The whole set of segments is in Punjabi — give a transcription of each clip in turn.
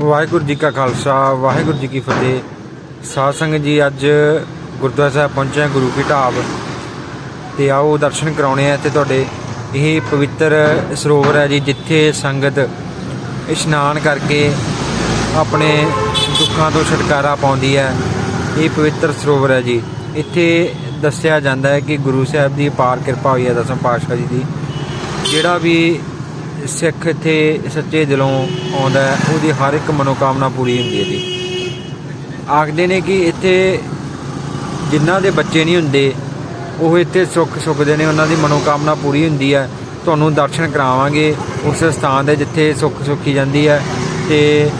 ਵਾਹਿਗੁਰੂ ਜੀ ਕਾ ਖਾਲਸਾ, ਵਾਹਿਗੁਰੂ ਜੀ ਕੀ ਫਤਿਹ। ਸਾਧ ਸੰਗਤ ਜੀ, ਅੱਜ ਗੁਰਦੁਆਰਾ ਸਾਹਿਬ ਪਹੁੰਚੇ ਹਾਂ ਗੁਰੂ ਕੀ ਢਾਬ ਤੇ ਆਓ ਦਰਸ਼ਨ ਕਰਾਉਣੇ ਆ ਤੇ ਤੁਹਾਡੇ। ਇਹ ਪਵਿੱਤਰ ਸਰੋਵਰ ਹੈ ਜੀ, ਜਿੱਥੇ ਸੰਗਤ ਇਸ਼ਨਾਨ ਕਰਕੇ ਆਪਣੇ ਦੁੱਖਾਂ ਤੋਂ ਛੁਟਕਾਰਾ ਪਾਉਂਦੀ ਹੈ। ਇਹ ਪਵਿੱਤਰ ਸਰੋਵਰ ਹੈ ਜੀ। ਇੱਥੇ ਦੱਸਿਆ ਜਾਂਦਾ ਹੈ ਕਿ ਗੁਰੂ ਸਾਹਿਬ ਦੀ ਪਾਰ ਕਿਰਪਾ ਹੋਈ ਹੈ ਦਸਮ ਪਾਤਸ਼ਾਹ ਜੀ ਦੀ। ਜਿਹੜਾ ਵੀ ਸਿੱਖ ਇੱਥੇ ਸੱਚੇ ਦਿਲੋਂ ਆਉਂਦਾ ਉਹਦੀ ਹਰ ਇੱਕ ਮਨੋਕਾਮਨਾ ਪੂਰੀ ਹੁੰਦੀ ਹੈ ਜੀ। ਆਖਦੇ ਨੇ ਕਿ ਇੱਥੇ ਜਿਨ੍ਹਾਂ ਦੇ ਬੱਚੇ ਨਹੀਂ ਹੁੰਦੇ, ਉਹ ਇੱਥੇ ਸੁੱਖ ਸੁੱਖਦੇ ਨੇ, ਉਹਨਾਂ ਦੀ ਮਨੋਕਾਮਨਾ ਪੂਰੀ ਹੁੰਦੀ ਹੈ। ਤੁਹਾਨੂੰ ਦਰਸ਼ਨ ਕਰਾਵਾਂਗੇ, ਉਸ ਸਥਾਨ ਦੇ ਜਿੱਥੇ ਸੁੱਖ ਸੁੱਖੀ ਜਾਂਦੀ ਹੈ ਤੇ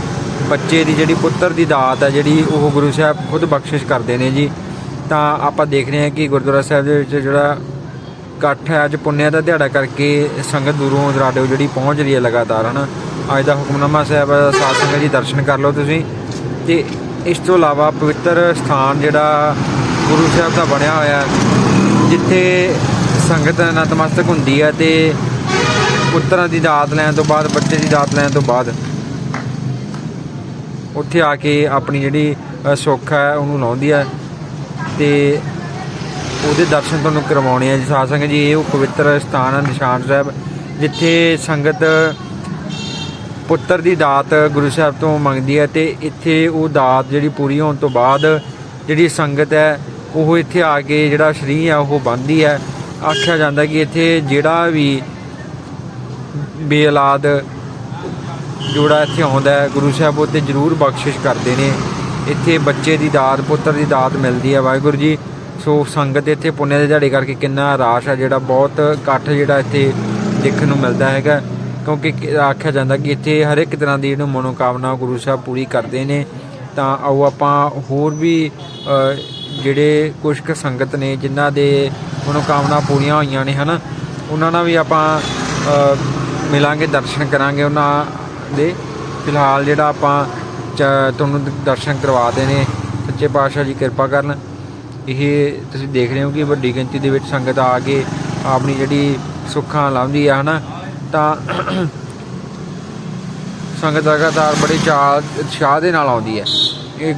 ਬੱਚੇ ਦੀ ਜਿਹੜੀ ਪੁੱਤਰ ਦੀ ਦਾਤ ਹੈ, ਜਿਹੜੀ ਉਹ ਗੁਰੂ ਸਾਹਿਬ ਖੁਦ ਬਖਸ਼ਿਸ਼ ਕਰਦੇ ਨੇ ਜੀ। ਤਾਂ ਆਪਾਂ ਦੇਖ ਰਹੇ ਹਾਂ ਕਿ ਗੁਰਦੁਆਰਾ ਸਾਹਿਬ ਦੇ ਵਿੱਚ ਜਿਹੜਾ ਇਕੱਠ ਹੈ। ਅੱਜ ਪੁੰਨਿਆ ਦਾ ਦਿਹਾੜਾ ਕਰਕੇ ਸੰਗਤ ਦੂਰੋਂ ਦਰਾਡਿਓ ਜਿਹੜੀ ਪਹੁੰਚ ਰਹੀ ਹੈ ਲਗਾਤਾਰ, ਹਨ? ਅੱਜ ਦਾ ਹੁਕਮਨਾਮਾ ਸਾਹਿਬ, ਸਾਧ ਸੰਗਤ ਜੀ ਦਰਸ਼ਨ ਕਰ ਲਓ ਤੁਸੀਂ। ਤੇ ਇਸ ਤੋਂ ਇਲਾਵਾ ਪਵਿੱਤਰ ਸਥਾਨ ਜਿਹੜਾ ਗੁਰੂ ਸਾਹਿਬ ਦਾ ਬਣਿਆ ਹੋਇਆ ਜਿੱਥੇ ਸੰਗਤ ਨਤਮਸਤਕ ਹੁੰਦੀ ਹੈ ਤੇ ਪੁੱਤਰਾਂ ਦੀ ਦਾਤ ਲੈਣ ਤੋਂ ਬਾਅਦ, ਬੱਚੇ ਦੀ ਦਾਤ ਲੈਣ ਤੋਂ ਬਾਅਦ ਉੱਥੇ ਆ ਕੇ ਆਪਣੀ ਜਿਹੜੀ ਸੁੱਖ ਹੈ ਉਹਨੂੰ ਲਾਉਂਦੀ ਹੈ। ਤੇ ਉਹਦੇ ਦਰਸ਼ਨ ਤੁਹਾਨੂੰ ਕਰਵਾਉਣੇ ਆ ਜੀ। ਸਾਧ ਸੰਗਤ ਜੀ, ਇਹ ਉਹ ਪਵਿੱਤਰ ਸਥਾਨ ਹੈ ਨਿਸ਼ਾਨ ਸਾਹਿਬ, ਜਿੱਥੇ ਸੰਗਤ ਪੁੱਤਰ ਦੀ ਦਾਤ ਗੁਰੂ ਸਾਹਿਬ ਤੋਂ ਮੰਗਦੀ ਹੈ ਤੇ ਇੱਥੇ ਉਹ ਦਾਤ ਜਿਹੜੀ ਪੂਰੀ ਹੋਣ ਤੋਂ ਬਾਅਦ ਜਿਹੜੀ ਸੰਗਤ ਹੈ, ਉਹ ਇੱਥੇ ਆ ਕੇ ਜਿਹੜਾ ਸ਼ਰੀ ਆ, ਉਹ ਬੰਨ੍ਹਦੀ ਹੈ। ਆਖਿਆ ਜਾਂਦਾ ਕਿ ਇੱਥੇ ਜਿਹੜਾ ਵੀ ਬੇਲਾਦ ਜੋੜਾ ਇੱਥੇ ਆਉਂਦਾ ਹੈ, ਗੁਰੂ ਸਾਹਿਬ ਉਹ 'ਤੇ ਜ਼ਰੂਰ ਬਖਸ਼ਿਸ਼ ਕਰਦੇ ਨੇ। ਇੱਥੇ ਬੱਚੇ ਦੀ ਦਾਤ, ਪੁੱਤਰ ਦੀ ਦਾਤ ਮਿਲਦੀ ਹੈ। ਵਾਹਿਗੁਰੂ ਜੀ ਸੋ ਸੰਗਤ ਇੱਥੇ ਪੁੰਨੇ ਦੇ ਦਿਹਾੜੇ ਕਰਕੇ ਕਿੰਨਾ ਰਾਸ਼ ਹੈ, ਜਿਹੜਾ ਬਹੁਤ ਇਕੱਠ ਜਿਹੜਾ ਇੱਥੇ ਦੇਖਣ ਨੂੰ ਮਿਲਦਾ ਹੈਗਾ। ਕਿਉਂਕਿ ਆਖਿਆ ਜਾਂਦਾ ਕਿ ਇੱਥੇ ਹਰ ਇੱਕ ਤਰ੍ਹਾਂ ਦੀ ਜਿਹੜੀ ਮਨੋਕਾਮਨਾ ਗੁਰੂ ਸਾਹਿਬ ਪੂਰੀ ਕਰਦੇ ਨੇ। ਤਾਂ ਆਓ ਆਪਾਂ ਹੋਰ ਵੀ ਜਿਹੜੇ ਕੁਝ ਕੁ ਸੰਗਤ ਨੇ, ਜਿਨ੍ਹਾਂ ਦੇ ਮਨੋਕਾਮਨਾ ਪੂਰੀਆਂ ਹੋਈਆਂ ਨੇ, ਹਨਾ, ਉਹਨਾਂ ਨਾਲ ਵੀ ਆਪਾਂ ਮਿਲਾਂਗੇ, ਦਰਸ਼ਨ ਕਰਾਂਗੇ ਉਹਨਾਂ ਦੇ। ਫਿਲਹਾਲ ਜਿਹੜਾ ਆਪਾਂ ਚ- ਤੁਹਾਨੂੰ ਦਰਸ਼ਨ ਕਰਵਾ ਦੇਣੇ। ਸੱਚੇ ਪਾਤਸ਼ਾਹ ਜੀ ਕਿਰਪਾ ਕਰਨ। ਇਹ ਤੁਸੀਂ ਦੇਖ ਰਹੇ ਹੋ ਕਿ ਵੱਡੀ ਗਿਣਤੀ ਦੇ ਵਿੱਚ ਸੰਗਤ ਆ ਕੇ ਆਪਣੀ ਜਿਹੜੀ ਸੁੱਖਾਂ ਲਾਉਂਦੀ ਆ, ਹਨਾ? ਤਾਂ ਸੰਗਤ ਲਗਾਤਾਰ ਬੜੇ ਚਾਹ ਉਤਸ਼ਾਹ ਦੇ ਨਾਲ ਆਉਂਦੀ ਹੈ। ਇਹ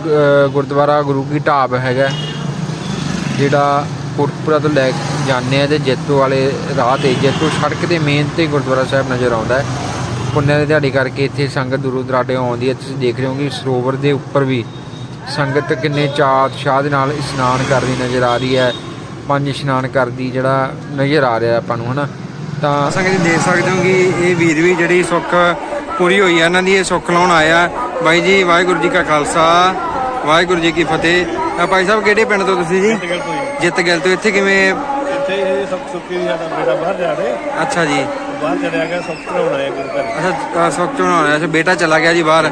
ਗੁਰਦੁਆਰਾ ਗੁਰੂ ਕੀ ਢਾਬ ਹੈਗਾ। ਜਿਹੜਾ ਕੋਟਪੁਰਾ ਤੋਂ ਲੈ ਕੇ ਜਾਂਦੇ ਆ ਤੇ ਜੈਤੋ ਵਾਲੇ ਰਾਹ ਤੇ, ਜੈਤੋ ਸੜਕ ਦੇ ਮੇਨ ਤੇ ਗੁਰਦੁਆਰਾ ਸਾਹਿਬ ਨਜ਼ਰ ਆਉਂਦਾ ਹੈ। ਪੁੰਨਿਆ ਦੇ ਦਿਹਾੜੀ ਕਰਕੇ ਇੱਥੇ ਸੰਗਤ ਦੂਰੋਂ ਦਰਾਡੇ ਆਉਂਦੀ ਹੈ। ਤੁਸੀਂ ਦੇਖ ਰਹੇ ਹੋ ਕਿ ਸਰੋਵਰ ਦੇ ਉੱਪਰ ਵੀ ਸੰਗਤ ਕਿੰਨੇ ਚਾਅ ਉਤਸ਼ਾਹ ਦੇ ਨਾਲ ਇਸ਼ਨਾਨ ਕਰਦੀ ਨਜ਼ਰ ਆ ਰਹੀ ਹੈ। ਪੰਜ ਇਸ਼ਨਾਨ ਕਰਦੀ ਜਿਹੜਾ ਨਜ਼ਰ ਆ ਰਿਹਾ ਆਪਾਂ ਨੂੰ ਹਨਾ? ਤਾਂ ਸੰਗਤ ਜੀ ਦੇਖ ਸਕਦੇ ਹੋ ਕਿ ਇਹ ਵੀਰ ਵੀ ਜਿਹੜੀ ਸੁੱਖ ਪੂਰੀ ਹੋਈ ਹੈ ਇਹਨਾਂ ਦੀ ਇਹ ਸੁੱਖ ਲਾਉਣ ਆਇਆ। ਬਾਈ ਜੀ ਵਾਹਿਗੁਰੂ ਜੀ ਕਾ ਖਾਲਸਾ ਵਾਹਿਗੁਰੂ ਜੀ ਕੀ ਫਤਿਹ। ਭਾਈ ਸਾਹਿਬ ਕਿਹੜੇ ਪਿੰਡ ਤੋਂ ਤੁਸੀਂ ਜੀ। ਜਿੱਤ ਗਿਲ ਤੋਂ ਇੱਥੇ ਕਿਵੇਂ? ਇੱਥੇ ਇਹ ਸਭ ਸੁੱਕੀ ਸਾਡਾ ਬੇਟਾ ਬਾਹਰ ਜਾ ਰਿਹਾ। ਅੱਛਾ ਜੀ। ਬਾਹਰ ਚਲਿਆ ਗਿਆ ਸਭ ਕਰਾਉਣਾ ਹੈ ਗੁਰੂ ਘਰ। ਅੱਛਾ ਸੁੱਖ ਚੋਂ ਆਇਆ। ਸੀ ਬੇਟਾ ਚਲਾ ਗਿਆ ਜੀ ਬਾਹਰ।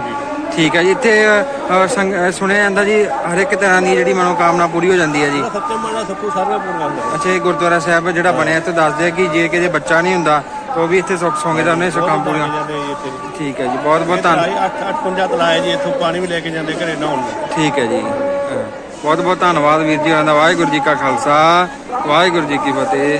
ਠੀਕ ਹੈ ਜੀ ਇੱਥੇ ਅ, ਅ, ਸੰਗ- ਅ, ਸੁਣਿਆ ਜਾਂਦਾ ਜੀ ਹਰ ਇੱਕ ਤਰ੍ਹਾਂ ਦੀ ਜਿਹੜੀ ਮਨੋਕਾਮਨਾ ਪੂਰੀ ਹੋ ਜਾਂਦੀ ਹੈ ਜੀ। ਸੱਚੇ ਮਨ ਸਭ ਕੁਝ ਸਾਰਾ ਪੂਰਾ ਹੁੰਦਾ ਅੱਛਾ ਇਹ ਗੁਰਦੁਆਰਾ ਸਾਹਿਬ ਜਿਹੜਾ ਬਣਿਆ ਇੱਥੇ ਦੱਸਦੇ ਆ ਕਿ ਜੇ ਕਿਸੇ ਬੱਚਾ ਨਹੀਂ ਹੁੰਦਾ ਤਾਂ ਉਹ ਵੀ ਇੱਥੇ ਸੁੱਖ ਸੌਂਗੇ ਤਾਂ ਉਹਨੇ ਸੁੱਖਾਂ ਪੂਰੀਆਂ ਜਾਂਦੇ ਜੀ ਇੱਥੇ ਠੀਕ ਹੈ ਜੀ ਬਹੁਤ ਬਹੁਤ ਧੰਨ 8 8 50 ਤਲਾਏ ਜੀ ਇੱਥੋਂ ਪਾਣੀ ਵੀ ਲੈ ਕੇ ਜਾਂਦੇ ਘਰੇ ਨਹਾਉਣ ਨੂੰ ਠੀਕ ਹੈ ਜੀ ਬਹੁਤ ਬਹੁਤ ਧੰਨਵਾਦ ਵੀਰ ਜੀ ਹੋਰਾਂ ਦਾ ਵਾਹਿਗੁਰੂ ਜੀ ਕਾ ਖਾਲਸਾ ਵਾਹਿਗੁਰੂ ਜੀ ਕੀ ਫਤਿਹ।